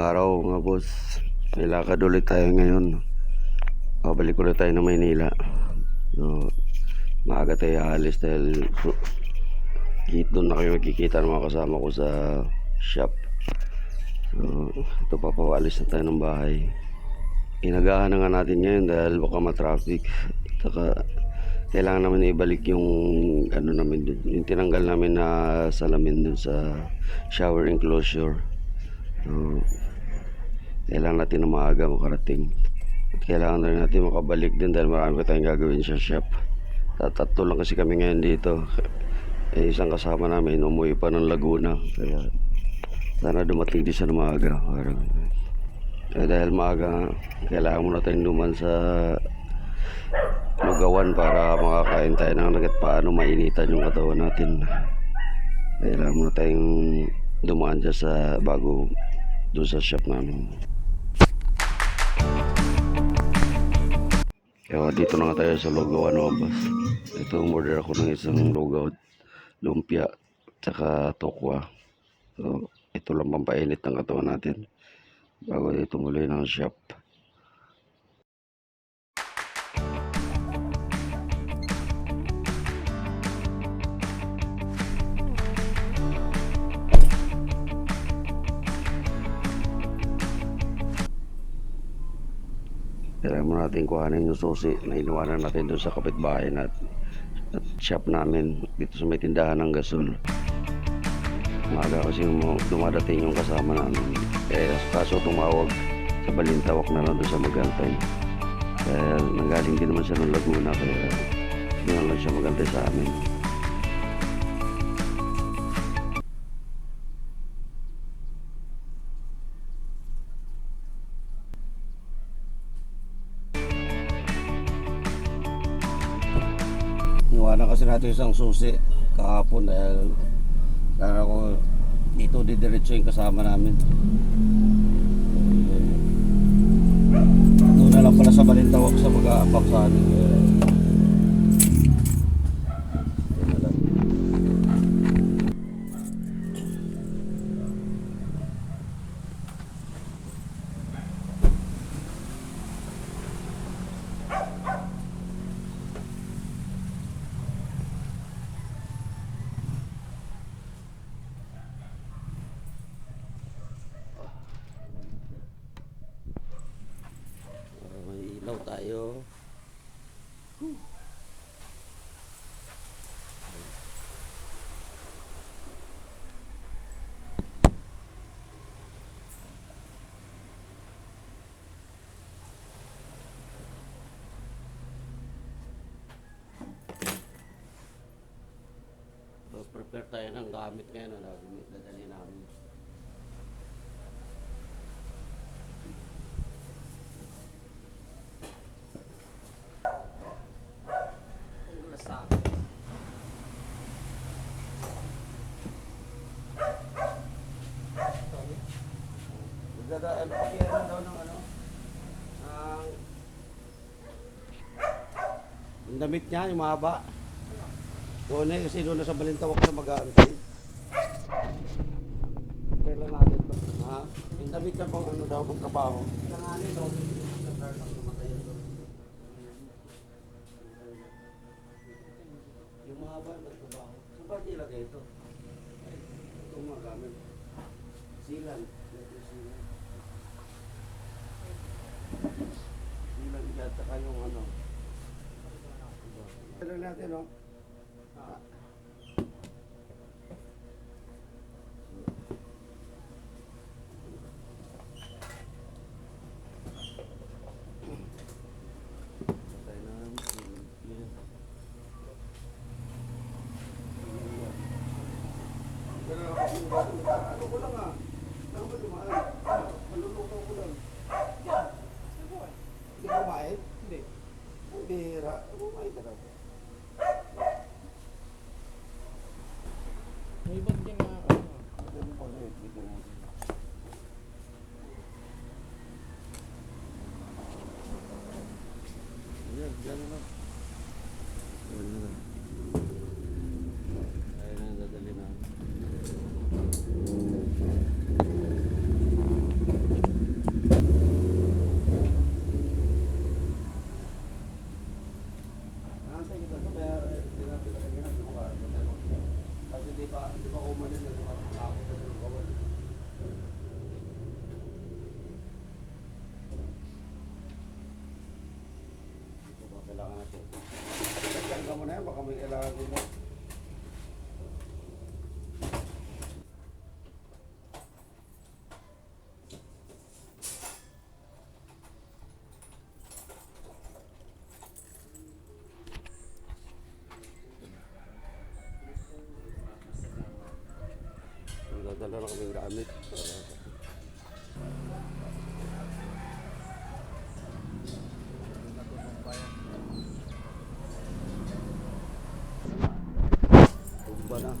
araw mga boss. May lakad ulit tayo ngayon. Pabalik ulit tayo ng Maynila. So, maaga tayo aalis dahil doon na kayo magkikita ng mga kasama ko sa shop. So, ito papawalis na tayo ng bahay. Inagahan na nga natin ngayon dahil baka ma-traffic. Saka kailangan namin ibalik yung ano namin dun, yung tinanggal namin na salamin dun sa shower enclosure. So, kailangan natin na maaga makarating. At kailangan na rin natin makabalik din dahil marami pa tayong gagawin sa shop. Tat- Tatlo lang kasi kami ngayon dito. Eh, isang kasama namin, umuwi pa ng Laguna. Kaya sana dumating din siya ng maaga. Parang, eh, dahil maaga, kailangan muna tayong duman sa lugawan para makakain tayo ng nagat paano mainitan yung katawan natin. Kailangan muna tayong dumaan dyan sa bago doon sa shop namin. Kaya dito na nga tayo sa lugawan mga boss. Ito order ako ng isang lugaw, lumpia, tsaka tokwa. So, ito lang pampainit ng katawan natin bago ito muli ng shop. Kailangan mo natin kuhanin yung susi na iniwanan natin doon sa kapitbahay na at shop namin dito sa may tindahan ng gasol. Maaga kasi mo dumadating yung kasama namin. Eh, kaso tumawag sa balintawak na lang doon sa magantay. Kaya nanggaling din naman siya ng Laguna kaya doon lang siya magantay sa amin. Isang susi kahapon dahil kaya ko dito didiretso yung kasama namin. Doon na lang pala sa Balintawak sa mag-aabak sa. Eh, doon na lang. Para may tayo. Prepare tayo ng gamit ngayon na dadali namin. Magdadaan pa kaya daw ng ano? Ang yung damit niya, yung mahaba. Doon eh, kasi doon na sa balintawak na mag-aantay. Kailan natin ba? Ha? Yung damit niya pang ano daw, pang trabaho. Nanganin daw. Yung mahaba na trabaho. Saan ba nilagay ito? Ito mga gamit. Silan. Ito silan. Silan dyan, saka yung ano. Ano natin, no? Ah. Yan. Ano ko lang ah. Ano ba dumaan? Maluluto ko lang. Hindi ka kumain? Hindi. Ang bihira. Kumain ka daw. May iba't din na ano. Ano pa ulit? Dito natin. Yan, yan na lang. Yan na lang. Kaya na dadali namin. Wala na kaming gamit. Tumba na.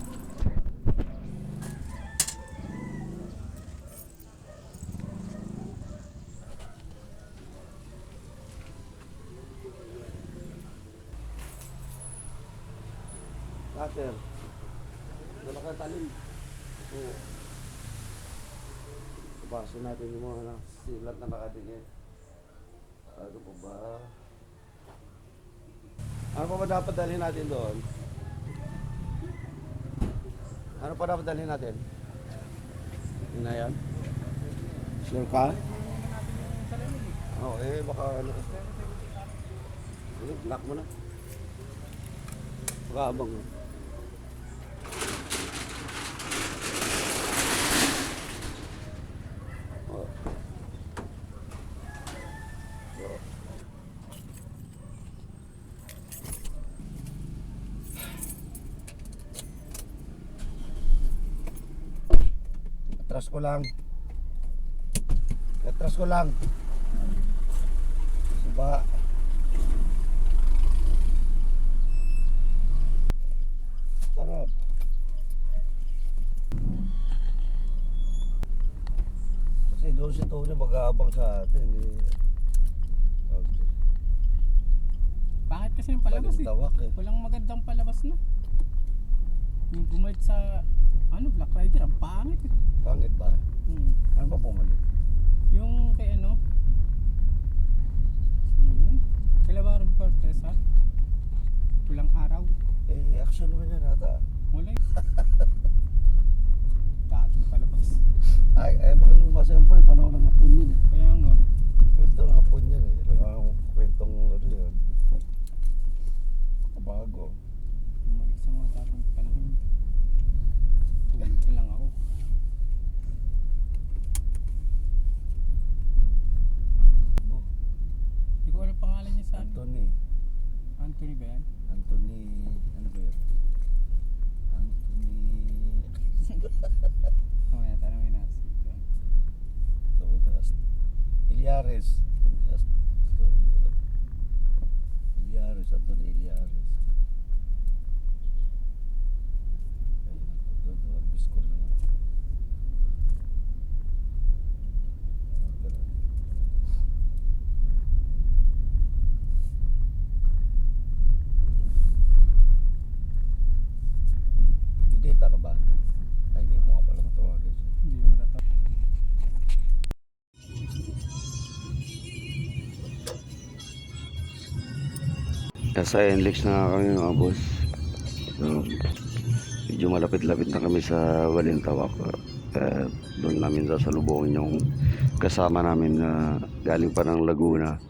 Cutter. Wala ka talim. Oo. Baso natin yung mga na- silat na nakadingit. Ano pa ba? Ano pa ba dapat dalhin natin doon? Ano pa dapat dalhin natin? Yun na yan? Sure ka? Oo, eh baka ano. Eh, lock mo na. Baka abang. Oh. So. Atras ko lang. Atras ko lang. Suba. Sarap. Kasi doon si Tony mag-aabang sa atin. Eh. Pangit kasi yung palabas eh. Eh. Walang magandang palabas na. Yung bumait sa ano, Black Rider, ang pangit eh. Pangit ba? Hmm. Ano ba pumalit? Yung kay ano, sino yun? Kalabaran Fortress ha? Walang araw. Eh, action naman yan ata. Wala yun. Dating palabas. Ay, ay, baka lumabas siyempre, panahon ng hapon yun eh. Kaya nga, Kwento ng hapon yun eh. Ang kwentong ano yun. Bago. bumalik sa mga dating panahon. Na lang ako. Oh, Hindi ko alam pangalan niya sa ano. Anthony. Anthony ba yan? Anthony, ano ba yun? Anthony, Mamaya, tanongin natin. tawag ka, Story. Ilyares, Anthony Ilyares. Ay, naku, doon, doon, call na Nasa NLEX na kami mga boss. So, medyo malapit-lapit na kami sa Balintawak. Uh, doon namin sasalubungin yung kasama namin na galing pa ng Laguna.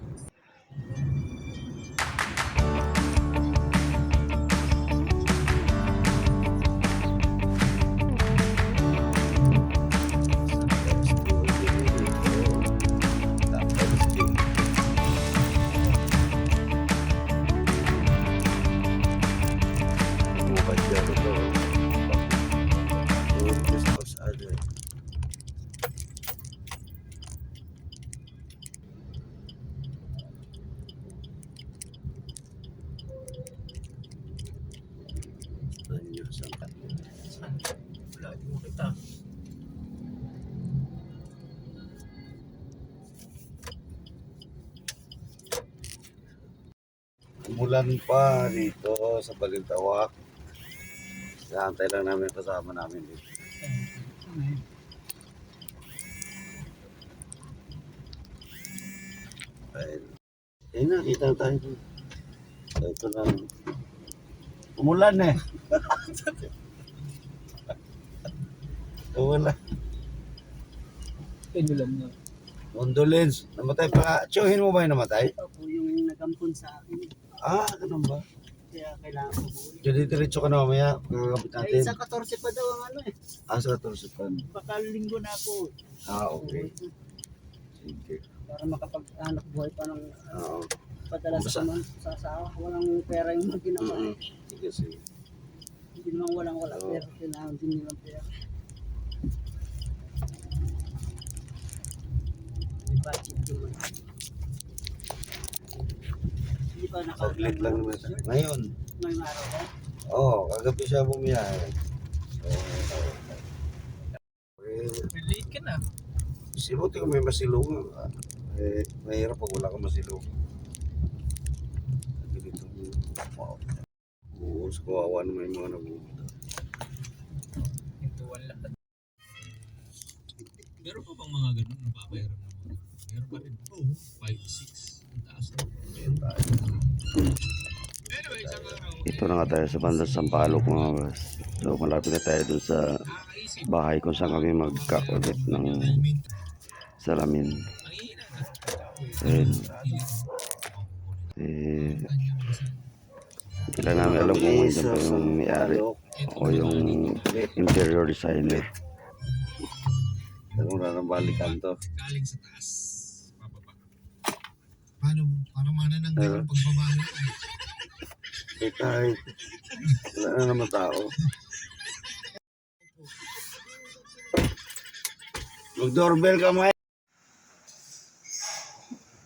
Umulan pa dito sa Balintawak. Naantay lang namin yung kasama namin dito. Ayun. Eh, nakita tayo doon. Ito na. Umulan eh. Umulan. Pinulan na. Condolence. Namatay pa. Tsuhin mo ba yung namatay? Opo, yung nagampun sa akin. Ah, ganun ba? Kaya kailangan ko muli. Diretso ka na mamaya, pagkakabit natin. Ay, sa 14 pa daw ang ano eh. Ah, sa 14 pa. Baka linggo na ako. Ah, okay. Sige. Para makapag-anak buhay pa ng ah, ah, Oo. padalas Basta- sa man sa asawa. Walang pera yung mga. Mm-mm. Sige, sige. Hindi naman walang wala Oo. pera. Kailangan din nilang pera. May budget din ba naka... Saglit lang naman. siya. Ngayon, Ngayong araw ba? oo, oh, kagabi siya bumiyahe. Eh, Late ka na. sibuti ko may masilungan. Eh, mahirap pag wala kang masilungan. Ganito. Wow. Oo, sa kawawa naman yung mga nabubuta. Ito wala. Meron pa bang mga ganun na papayaran ng mga Meron pa rin. Oo. 5, 6. Ang taas na. Anyway, isang araw. Ito na nga tayo sa banda sa Sampaloc mga boss. So malapit na tayo dun sa bahay kung saan kami magkakabit ng salamin. Ang. Ayun. Eh, hindi lang namin alam kung nandiyan pa yung may-ari o yung interior designer. Kung na balikan to. Galing sa taas. Pababa. Paano? Parang manananggal yung pagbaba yun. Eh kahit wala na naman tao. Mag-doorbell ka, Mike.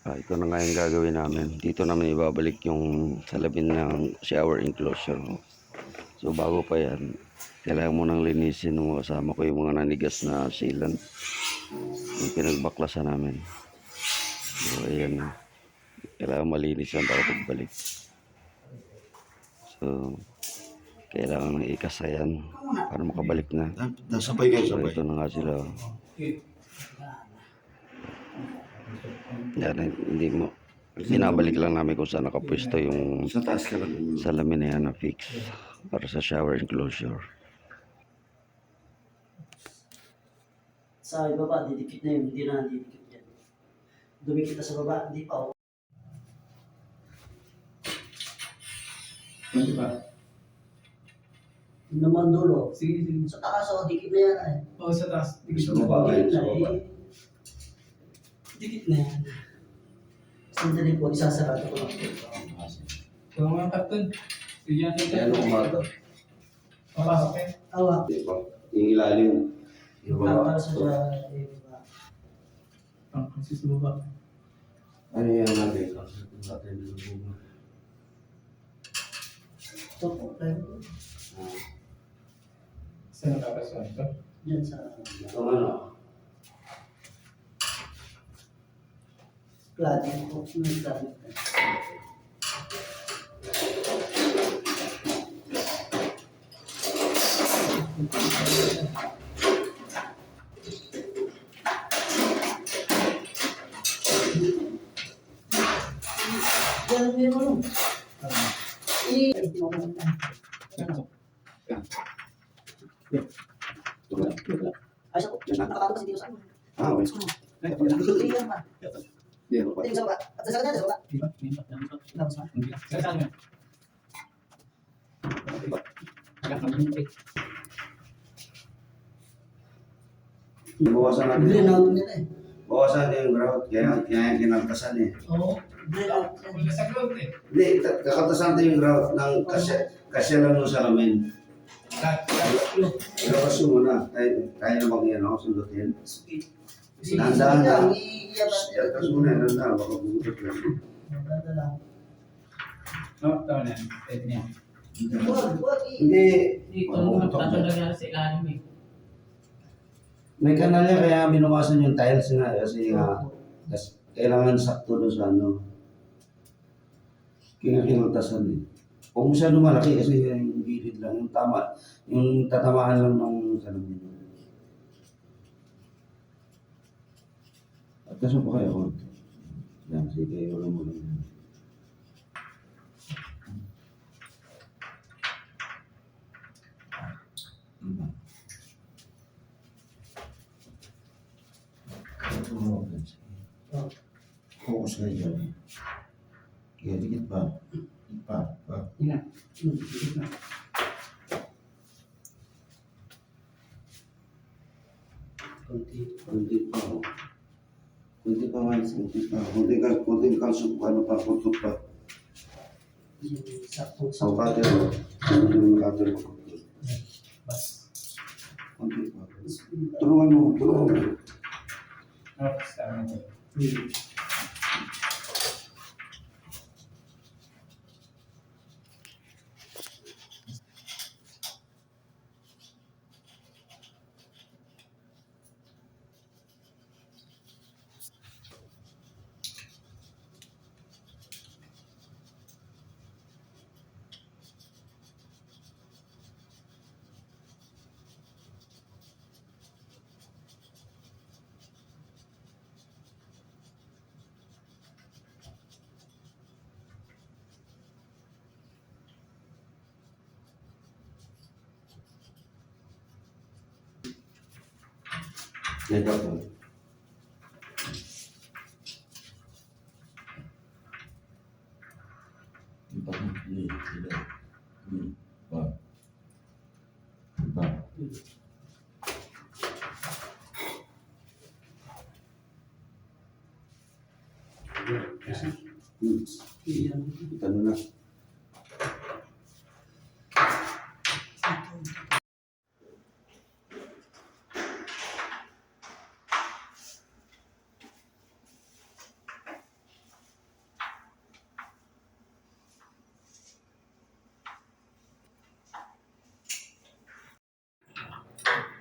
Ah, ito na nga yung gagawin namin. Dito namin ibabalik yung salabin ng shower enclosure. So bago pa yan, kailangan mo nang linisin mo kasama ko yung mga nanigas na sealant. Yung pinagbaklasan namin. So ayan na. Kailangan malinis yan para pagbalik. So, kailangan ng ikasayan para makabalik na. Nasabay kayo, So, sabay. ito na nga sila. Yan, hindi mo. Binabalik lang namin kung saan nakapwesto yung Sa taas ka lang. salamin na yan na fix para sa shower enclosure. Sa ibaba, didikit na yun. Hindi na didikit yan. Dumikit na sa baba, hindi pa. oh. Pwede ba? Yung naman dulo. Sige, sige. Sa taas, oh, dikit na yan eh. Oo, sa taas. Sa ko baba. Dikit na sa baba. eh. Dikit na yan. Sandali po, isasarado ko lang po. Ito mga karton. Sige natin. Kaya ano umaga? Papasok eh. Awa. Yung ilalim. Yung baba. para sa eh, diba? Ang consist mo ba? Ano yan natin? Natin? Ito po, tayo. Saan nakakasuhan ito? Diyan sa... Ito ano? Cladding po. May cladding. Diyan, meron. ini Bawasan eh. yang berapa? Ya, yang yang pesan. Oh. Kaya kinaltasan eh. Yan. Hindi, ta- kakaltasan natin yung grout ng kasya, kasya lang yung salamin. Ilabas mo muna. Kaya, kaya na bang yan ako sundutin? Sige. Dahan-dahan lang. niya. Ilabas muna yan. Dahan-dahan. Baka bumutot lang. Lang. No, tama na yan. Pwede na yan. Hindi. Dito, tatlo na. nangyari sa ilalim eh. May kanal yan kaya binukasan yung tiles nga kasi nga kas- kailangan sakto doon sa ano. Kaya kinaltasan eh. Huwag mo siya malaki kasi yung gilid lang, yung tama, yung tatamaan lang ng salamin. At kaso pa kayo, yan, sige, wala mo lang. yan. Ano ba? Oh. Focus kayo dyan. Kaya dikit pa. Dikit pa. pa. Ina. Hmm, sige na. Kunti. Kunti pa. oh. Kunti pa man. Kunti pa. Kunti ka. Kunti kalsok pa. Ano pa. Kunti pa. Yung Sakto, Sa sakto. kater. Ano yung kater mo. Bas. Kunti pa. Tulungan mo. Tulungan mo. No, tama na ito. Hmm. Ito po. Ito po. Ito. Ito. Ito. Hmm. Ito na na.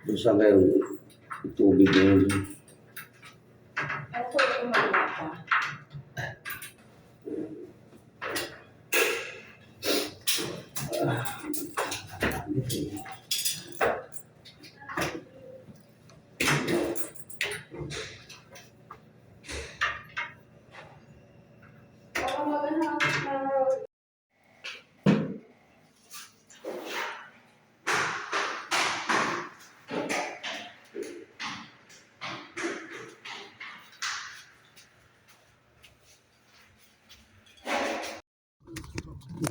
Doon saan kayo tubig yun? Ano ko yung umaga pa? Baka magandang na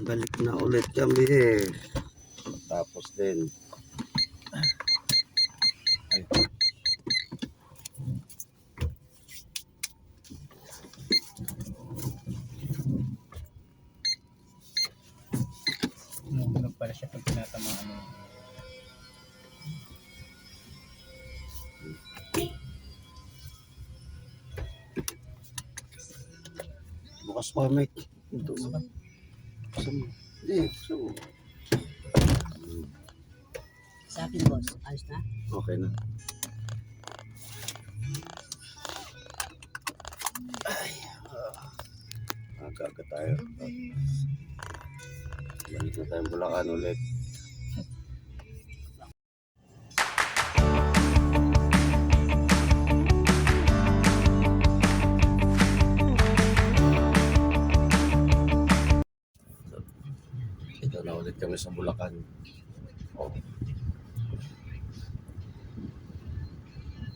Balik na ulit kami eh. Tapos din. Ay. Tumutunog pala siya pag tinatamaan mo. Bukas pa, Mike. Ito mo. Buksan mo. Buksan mo. Sa akin, boss. Ayos na? Okay na. Ay, ah. Aga-aga tayo. Balik na tayong Bulacan ulit. Ito na ulit kami sa Bulacan. Oh.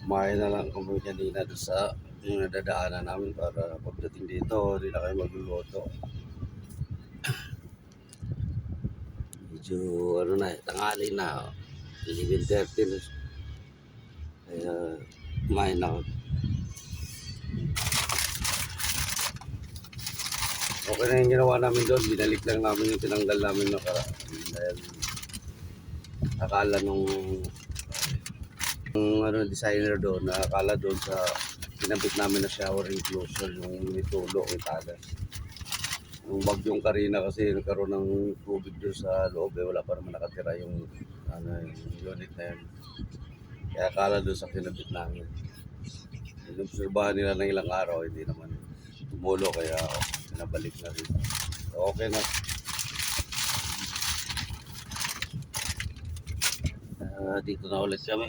Kumain na lang kami kanina sa yung nadadaanan namin para pagdating dito, hindi na kayo magluluto. Medyo ano na, tanghali na. 11.30 na. Kaya kumain na ako. Okay na yung ginawa namin doon. Binalik lang namin yung tinanggal namin na kara. Dahil akala nung yung ano, designer doon, nakakala doon sa kinabit namin na shower enclosure yung nitulo, yung tagas. Yung bagyong Karina kasi nagkaroon ng tubig doon sa loob, eh, wala pa naman nakatira yung, ano, yung unit na yun. Kaya akala doon sa kinabit namin. Inobserbahan nila ng ilang araw, hindi naman tumulo, kaya pinabalik na rin. Okay na. Ah, dito na ulit kami.